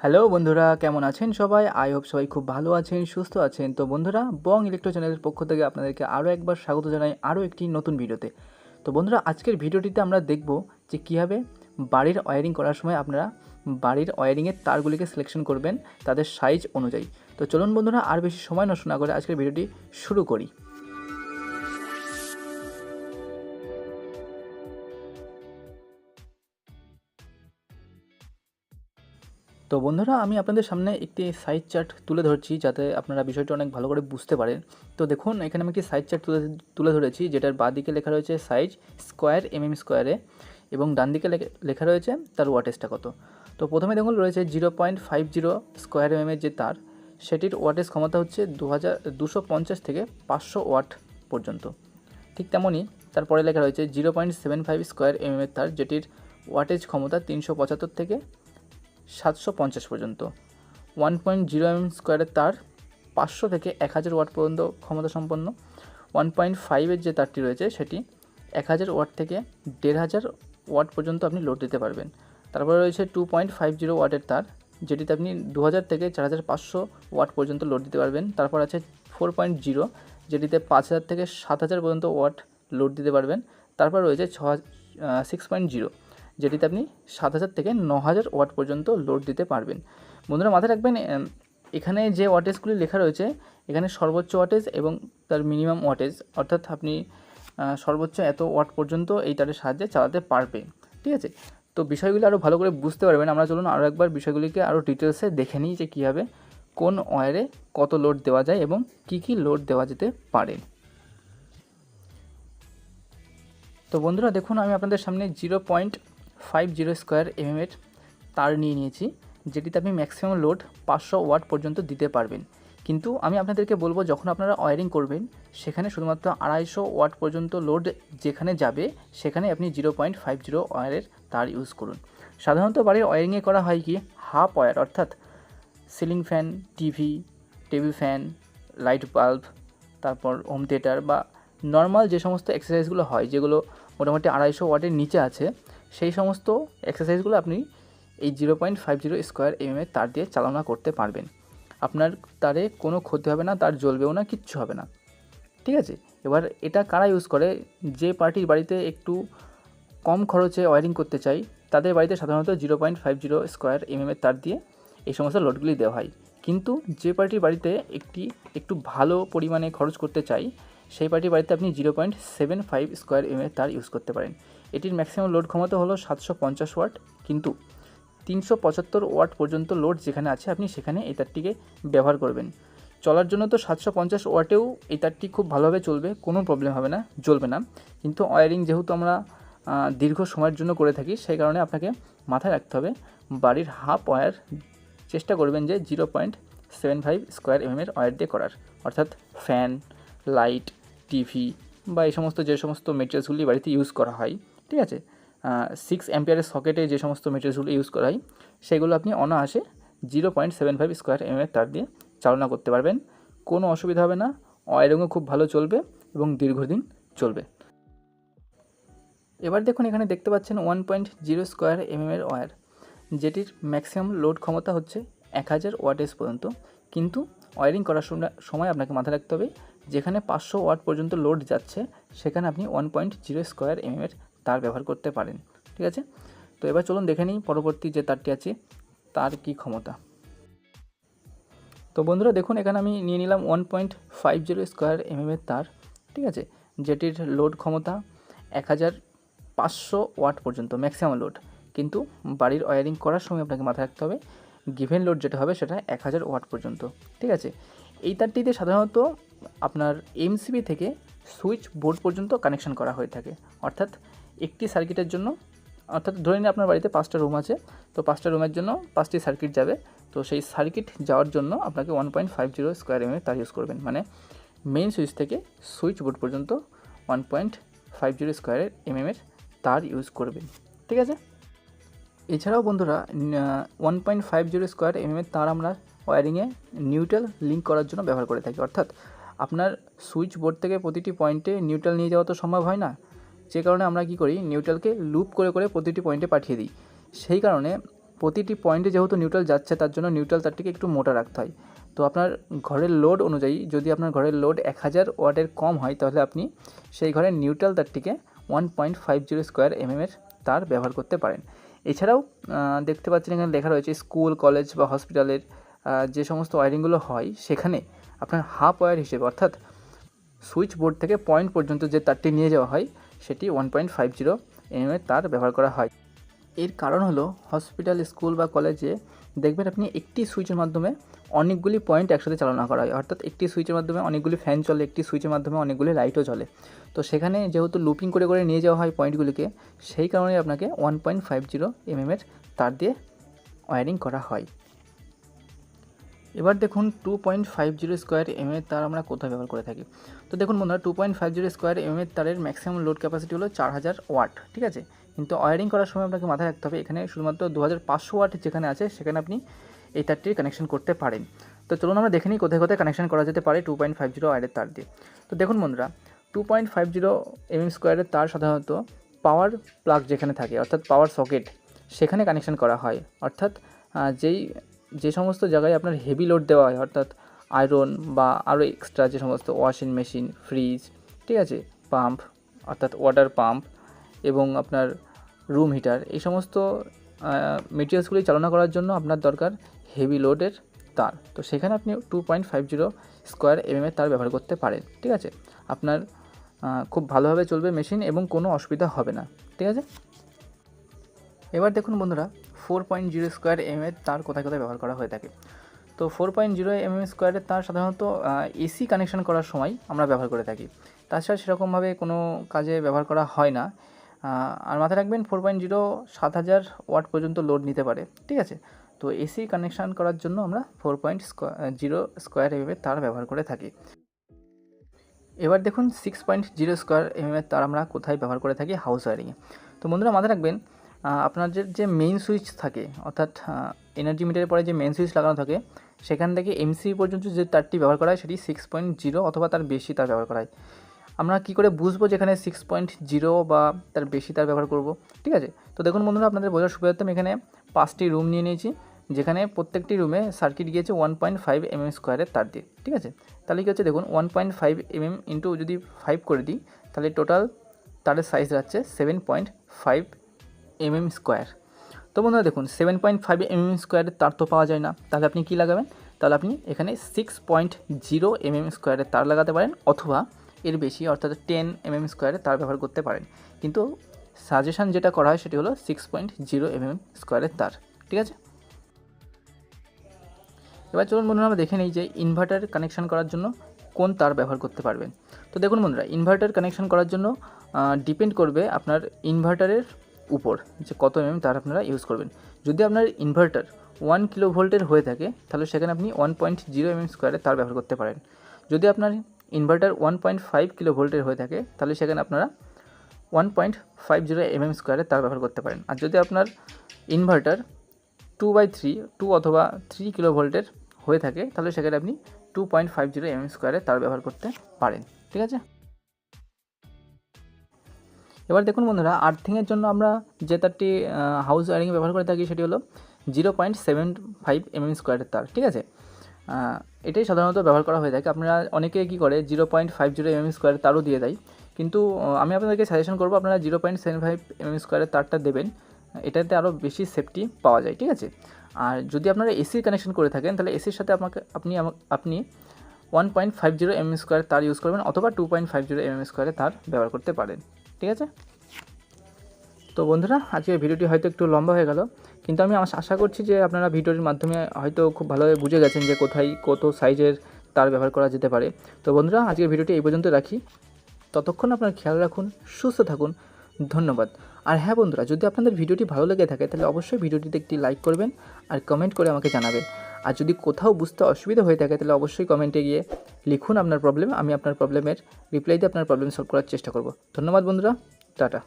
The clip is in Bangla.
হ্যালো বন্ধুরা, কেমন আছেন সবাই? আই হোপ সবাই খুব ভালো আছেন, সুস্থ আছেন। তো বন্ধুরা বং ইলেকট্রো চ্যানেলের পক্ষ থেকে আপনাদেরকে আরও একবার স্বাগত জানাই আরও একটি নতুন ভিডিওতে। তো বন্ধুরা, আজকের ভিডিওটিতে আমরা দেখব যে কীভাবে বাড়ির ওয়ারিং করার সময় আপনারা বাড়ির ওয়ারিংয়ের তারগুলিকে সিলেকশন করবেন তাদের সাইজ অনুযায়ী। তো চলুন বন্ধুরা, আর বেশি সময় নষ্ট না করে আজকের ভিডিওটি শুরু করি। তো বন্ধুরা, আমি আপনাদের সামনে একটি সাইজ চার্ট তুলে ধরছি যাতে আপনারা বিষয়টা অনেক ভালো করে বুঝতে পারেন। তো দেখুন, এখানে আমি একটি সাইজ চার্ট তুলে তুলে ধরেছি, যেটার বাঁ দিকে লেখা রয়েছে সাইজ স্কোয়ার এমএম স্কোয়ারে এবং ডান দিকে লেখা- রয়েছে তার ওয়াটেজটা কত। তো প্রথমে দেখুন, রয়েছে zero point five zero square এমএমের যে তার, সেটির ওয়াটেজ ক্ষমতা হচ্ছে দু হাজার দুশো পঞ্চাশ থেকে পাঁচশো ওয়াট পর্যন্ত। ঠিক তেমনই তারপরে লেখা রয়েছে zero point seven five square এমএমের তার, যেটির ওয়াটেজ ক্ষমতা তিনশো পঁচাত্তর থেকে সাতশো পঞ্চাশ পর্যন্ত। ওয়ান পয়েন্ট জিরো এম স্কোয়ারের তার পাঁচশো থেকে এক হাজার ওয়াট পর্যন্ত ক্ষমতা সম্পন্ন। ওয়ান পয়েন্ট ফাইভের যে তারটি রয়েছে, সেটি এক হাজার ওয়াট থেকে দেড় হাজার ওয়াট পর্যন্ত আপনি লোড দিতে পারবেন। তারপরে রয়েছে টু পয়েন্ট ফাইভ জিরো ওয়াটের তার, যেটিতে আপনি দু হাজার থেকে চার হাজার পাঁচশো ওয়াট পর্যন্ত লোড দিতে পারবেন। তারপর আছে ফোর পয়েন্ট জিরো যেটিতে পাঁচ হাজার থেকে সাত হাজার পর্যন্ত ওয়াট লোড দিতে পারবেন। তারপর রয়েছে ছ সিক্স পয়েন্ট জিরো যেটিতে আপনি সাত হাজার থেকে ন হাজার ওয়াট পর্যন্ত লোড দিতে পারবেন। বন্ধুরা, মাথায় রাখবেন এখানে যে ওয়াটেজগুলি লেখা রয়েছে, এখানে সর্বোচ্চ ওয়াটেজ এবং তার মিনিমাম ওয়াটেজ অর্থাৎ আপনি সর্বোচ্চ এত ওয়াট পর্যন্ত এই তারের সাহায্যে চালাতে পারবে। ঠিক আছে? তো বিষয়গুলি আরও ভালো করে বুঝতে পারবেন। আমরা চলুন আরও একবার বিষয়গুলিকে আরও ডিটেলসে দেখে নিই যে কীভাবে, কোন ওয়ারে কত লোড দেওয়া যায় এবং কী কী লোড দেওয়া যেতে পারে। তো বন্ধুরা, দেখুন, আমি আপনাদের সামনে zero point five zero square এমএমের তার নিয়ে নিয়েছি, যেটিতে আপনি ম্যাক্সিমাম লোড পাঁচশো ওয়াট পর্যন্ত দিতে পারবেন। কিন্তু আমি আপনাদেরকে বলব, যখন আপনারা ওয়ারিং করবেন, সেখানে শুধুমাত্র আড়াইশো ওয়াট পর্যন্ত লোড যেখানে যাবে, সেখানে আপনি জিরো পয়েন্ট ফাইভ জিরো ওয়ারের তার ইউজ করুন। সাধারণত বাড়ির ওয়ারিংয়ে করা হয় কি হাফ ওয়্যার অর্থাৎ ceiling fan TV table fan light bulb তারপর হোম থিয়েটার বা নর্মাল যে সমস্ত এক্সারসাইজগুলো হয়, যেগুলো মোটামুটি আড়াইশো ওয়াটের নিচে আছে সেই সমস্ত এক্সারসাইজগুলো আপনি এই zero point five zero square এমএমের তার দিয়ে চালনা করতে পারবেন। আপনার তারে কোনো ক্ষতি হবে না, তার জ্বলবেও না, কিচ্ছু হবে না। ঠিক আছে? এবার এটা কারা ইউজ করে? যে পার্টির বাড়িতে একটু কম খরচে ওয়ারিং করতে চাই, তাদের বাড়িতে সাধারণত zero point five zero square এমএমের তার দিয়ে এই সমস্ত লোডগুলি দেওয়া হয়। কিন্তু যে পার্টির বাড়িতে একটি, একটু ভালো পরিমাণে খরচ করতে চাই, সেই পার্টির বাড়িতে আপনি zero point seven five square এমএর তার ইউজ করতে পারেন। এটির ম্যাক্সিমাম লোড ক্ষমতা হলো সাতশো পঞ্চাশ ওয়াট কিন্তু তিনশো পঁচাত্তর ওয়াট পর্যন্ত লোড যেখানে আছে আপনি সেখানে এই তারটিকে ব্যবহার করবেন। চলার জন্য তো সাতশো পঞ্চাশ ওয়াটেও এই তারটি খুব ভালোভাবে চলবে, কোনো প্রবলেম হবে না, জ্বলবে না। কিন্তু ওয়ারিং যেহেতু আমরা দীর্ঘ সময়ের জন্য করে থাকি, সেই কারণে আপনাকে মাথায় রাখতে হবে, বাড়ির হাফ ওয়্যার চেষ্টা করবেন যে zero point seven five square এমএমের wire দিয়ে করার। অর্থাৎ ফ্যান লাইট টিভি বা এই সমস্ত যে সমস্ত মেটেরিয়ালসগুলি বাড়িতে ইউজ করা হয়। ঠিক আছে? সিক্স অ্যাম্পিয়ারের সকেটে যে সমস্ত মেটেরিয়ালসগুলো ইউজ করা হয় সেগুলো আপনি অনায়াসে zero point seven five square এমএমের তার দিয়ে চালনা করতে পারবেন। কোনো অসুবিধা হবে না। ওয়ারিংও খুব ভালো চলবে এবং দীর্ঘদিন চলবে। এবার দেখুন, এখানে দেখতে পাচ্ছেন ওয়ান পয়েন্ট জিরো স্কোয়ার এমএমের ওয়্যার যেটির ম্যাক্সিমাম লোড ক্ষমতা হচ্ছে এক হাজার ওয়াটেজ পর্যন্ত। কিন্তু ওয়ারিং করার সময়- সময় আপনাকে মাথায় রাখতে হবে। যেখানে পাঁচশো ওয়াট পর্যন্ত লোড যাচ্ছে, সেখানে আপনি ওয়ান পয়েন্ট জিরো স্কোয়ার এমএমের তার ব্যবহার করতে পারেন, ঠিক আছে? তো এবার চলুন দেখে নিই পরবর্তী যে তারটি আছে, তার কি ক্ষমতা। তো বন্ধুরা দেখুন, এখানে আমি নিয়ে নিলাম one point five zero square এমএমের তার, ঠিক আছে? যেটির লোড ক্ষমতা এক হাজার পাঁচশো ওয়াট পর্যন্ত ম্যাক্সিমাম লোড কিন্তু বাড়ির ওয়ারিং করার সময় আপনাকে মাথায় রাখতে হবে গিভেন লোড যেটা হবে সেটা এক হাজার ওয়াট পর্যন্ত, ঠিক আছে? এই তারটিতে সাধারণত আপনার এমসিবি থেকে সুইচ বোর্ড পর্যন্ত কানেকশন করা হয়ে থাকে, অর্থাৎ একটি সার্কিটের জন্য, অর্থাৎ ধরে নিন আপনার বাড়িতে পাঁচটা রুম আছে, তো পাঁচটা রুমের জন্য পাঁচটি সার্কিট যাবে, তো সেই সার্কিট যাওয়ার জন্য আপনাকে one point five zero square MA তার ইউজ করবেন। মানে মেইন সুইচ থেকে সুইচ বোর্ড পর্যন্ত ওয়ান পয়েন্ট ফাইভ জিরো স্কোয়ারের এমএমের তার ইউজ করবেন। ঠিক আছে? এছাড়াও বন্ধুরা one point five zero square এমএমের তার আমরা ওয়ারিংয়ে নিউট্রাল লিঙ্ক করার জন্য ব্যবহার করে থাকি। অর্থাৎ আপনার সুইচ বোর্ড থেকে প্রতিটি পয়েন্টে নিউট্রাল নিয়ে যাওয়া তো সম্ভব হয় না যে কারণে আমরা কি করি নিউট্রালকে লুপ করে করে প্রতিটি পয়েন্টে পাঠিয়ে দিই। সেই কারণে প্রতিটি পয়েন্টে যেহেতু নিউট্রাল যাচ্ছে, তার জন্য নিউট্রাল তারটিকে একটু মোটা রাখতে হয়। তো আপনার ঘরের লোড অনুযায়ী যদি আপনার ঘরের লোড এক হাজার ওয়াটের কম হয়, তাহলে আপনি সেই ঘরের neutral তারটিকে one point five zero square এমএমের তার ব্যবহার করতে পারেন। এছাড়াও দেখতে পাচ্ছেন এখানে লেখা রয়েছে স্কুল কলেজ বা হসপিটালের যে সমস্ত ওয়ারিংগুলো হয়, সেখানে আপনার হাফ ওয়্যার হিসেবে, অর্থাৎ সুইচ বোর্ড থেকে পয়েন্ট পর্যন্ত যে তারটি নিয়ে যাওয়া হয় সেটি ওয়ান পয়েন্ট ফাইভ জিরো এমএমের তার ব্যবহার করা হয়। এর কারণ হলো হসপিটাল স্কুল বা কলেজে দেখবেন আপনি একটি সুইচের মাধ্যমে অনেকগুলি পয়েন্ট একসাথে চালনা করা হয়। অর্থাৎ একটি সুইচের মাধ্যমে অনেকগুলি ফ্যান চলে, একটি সুইচের মাধ্যমে অনেকগুলি লাইটও চলে। তো সেখানে যেহেতু লুপিং করে করে নিয়ে যাওয়া হয় পয়েন্টগুলিকে সেই কারণে আপনাকে ওয়ান পয়েন্ট ফাইভ জিরো এমএমের তার দিয়ে ওয়ারিং করা হয়। এবার দেখুন two point five zero square M এর তার আমরা কোথায় ব্যবহার করে থাকি। তো দেখুন বন্ধুরা two point five zero square M এর তারের ম্যাক্সিমাম লোড ক্যাপাসিটি হলো চার হাজার ওয়াট ঠিক আছে? কিন্তু ওয়ারিং করার সময় আপনাকে মাথায় রাখতে হবে, এখানে শুধুমাত্র দু হাজার পাঁচশো ওয়াট যেখানে আছে, সেখানে আপনি এই তারটির কানেকশন করতে পারেন। তো চলুন আমরা দেখে নিই কোথায় কোথায় কানেকশন করা যেতে পারে টু পয়েন্ট ফাইভ জিরো ওয়ারের তার দিয়ে। তো দেখুন বন্ধুরা two point five zero M M স্কোয়ারের তার সাধারণত পাওয়ার প্লাগ যেখানে থাকে, অর্থাৎ পাওয়ার সকেট সেখানে কানেকশন করা হয়। অর্থাৎ যেই যে সমস্ত জায়গায় আপনার হেভি লোড দেওয়া হয়, অর্থাৎ আয়রন বা আরও এক্সট্রা যে সমস্ত ওয়াশিং মেশিন ফ্রিজ ঠিক আছে? পাম্প অর্থাৎ ওয়াটার পাম্প এবং আপনার রুম হিটার এই সমস্ত মেটেরিয়ালসগুলি চালনা করার জন্য আপনার দরকার হেভি লোডের তার। তো সেখানে আপনি two point five zero square এমএমের তার ব্যবহার করতে পারেন, ঠিক আছে? আপনার খুব ভালোভাবে চলবে মেশিন এবং কোনো অসুবিধা হবে না, ঠিক আছে? এবার দেখুন বন্ধুরা four point zero square M এর তার কোথায় কোথায় ব্যবহার করা হয়ে থাকে। তো four point zero M M স্কোয়ারের তার সাধারণত এসি কানেকশন করার সময় আমরা ব্যবহার করে থাকি। তাছাড়া সেরকমভাবে কোনো কাজে ব্যবহার করা হয় না। আর মাথায় রাখবেন ফোর পয়েন্ট জিরো সাত হাজার ওয়াট পর্যন্ত লোড নিতে পারে, ঠিক আছে? তো এসি কানেকশান করার জন্য আমরা four point square zero square M এর তার ব্যবহার করে থাকি। এবার দেখুন, six point zero square M এর তার আমরা কোথায় ব্যবহার করে থাকি হাউস ওয়ারিংয়ে। তো বন্ধুরা, মাথায় রাখবেন আপনাদের যে মেইন সুইচ থাকে, অর্থাৎ এনার্জি মিটারের পরে যে মেইন সুইচ লাগানো থাকে, সেখান থেকে এমসি পর্যন্ত যে তারটি ব্যবহার করা হয় সেটি সিক্স পয়েন্ট জিরো অথবা তার বেশি তার ব্যবহার করা হয়। আমরা কী করে বুঝব যেখানে সিক্স পয়েন্ট জিরো বা তার বেশি তার ব্যবহার করব? ঠিক আছে? তো দেখুন বন্ধুরা, আপনাদের বোঝার সুবিধার্থে আমি এখানে পাঁচটি রুম নিয়ে নিয়েছি, যেখানে প্রত্যেকটি রুমে সার্কিট গিয়েছে ওয়ান পয়েন্ট ফাইভ এমএম স্কোয়ারের তার দিয়ে। ঠিক আছে? তাহলে কী হচ্ছে দেখুন one point five MM into যদি ফাইভ করে দিই, তাহলে টোটাল তারের সাইজ যাচ্ছে seven point five MM square তো বন্ধুরা দেখুন সেভেন পয়েন্ট ফাইভ এমএম স্কোয়ারের তার তো পাওয়া যায় না। তাহলে আপনি কী লাগাবেন? তাহলে আপনি এখানে সিক্স পয়েন্ট জিরো এমএম স্কোয়ারের তার লাগাতে পারেন, অথবা এর বেশি, অর্থাৎ টেন এমএম স্কোয়ারের তার ব্যবহার করতে পারেন। কিন্তু সাজেশান যেটা করা হয়, সেটি হলো সিক্স পয়েন্ট জিরো এমএম স্কোয়ারের তার, ঠিক আছে? এবার চলুন বন্ধুরা, আমরা দেখে নিই যে ইনভার্টার কানেকশন করার জন্য কোন তার ব্যবহার করতে পারবেন। তো দেখুন বন্ধুরা ইনভার্টার কানেকশন করার জন্য ডিপেন্ড করবে আপনার ইনভার্টারের উপর, যে কত এমএম তার আপনারা ইউজ করবেন। যদি আপনার ইনভার্টার ওয়ান কিলো ভোল্টের হয়ে থাকে, তাহলে সেখানে আপনি ওয়ান পয়েন্ট জিরো এমএম স্কোয়ারে তার ব্যবহার করতে পারেন। যদি আপনার inverter one point five kilo ভোল্টের হয়ে থাকে, তাহলে সেখানে আপনারা one point five zero MM স্কোয়ারে তার ব্যবহার করতে পারেন। আর যদি আপনার inverter two by three two অথবা থ্রি কিলো ভোল্টের হয়ে থাকে, তাহলে সেখানে আপনি two point five zero MM স্কোয়ারে তার ব্যবহার করতে পারেন। ঠিক আছে? এবার দেখুন বন্ধুরা আর্থিংয়ের জন্য আমরা যে তারটি হাউস ওয়ারিংয়ে ব্যবহার করে থাকি সেটি হলো zero point seven five MM স্কোয়ারের তার, ঠিক আছে? এটাই সাধারণত ব্যবহার করা হয়ে থাকে। আপনারা অনেকে কী করে zero point five zero MM স্কোয়ারের তারও দিয়ে দেয়। কিন্তু আমি আপনাদেরকে সাজেশন করব, আপনারা zero point seven five MM স্কোয়ারের তারটা দেবেন, এটাতে আরও বেশি সেফটি পাওয়া যায়, ঠিক আছে? আর যদি আপনারা এসির কানেকশন করে থাকেন, তাহলে এসির সাথে আপনাকে, আপনি আপনি one point five zero MM square তার ইউজ করবেন, অথবা two point five zero MM স্কোয়ারে তার ব্যবহার করতে পারেন। ঠিক আছে? তো বন্ধুরা, আজকের ভিডিওটি হয়তো একটু লম্বা হয়ে গেল, কিন্তু আমি আশা- করছি যে আপনারা ভিডিওটির মাধ্যমে হয়তো খুব ভালোভাবে বুঝে গেছেন যে কোথায় কত সাইজের তার ব্যবহার করা যেতে পারে। তো বন্ধুরা, আজকের ভিডিওটি এই পর্যন্ত রাখি। ততক্ষণ আপনার খেয়াল রাখুন, সুস্থ থাকুন। ধন্যবাদ। আর হ্যাঁ বন্ধুরা, যদি আপনাদের ভিডিওটি ভালো লেগে থাকে, তাহলে অবশ্যই ভিডিওটিতে একটি লাইক করবেন আর কমেন্ট করে আমাকে জানাবেন। আর যদি কোথাও বুঝতে অসুবিধা হয়ে থাকে, তাহলে অবশ্যই কমেন্টে গিয়ে লিখুন আপনার প্রবলেম আমি আপনার প্রবলেমের রিপ্লাই দিয়ে আপনার প্রবলেম সলভ করার চেষ্টা করব। ধন্যবাদ বন্ধুরা, টাটা।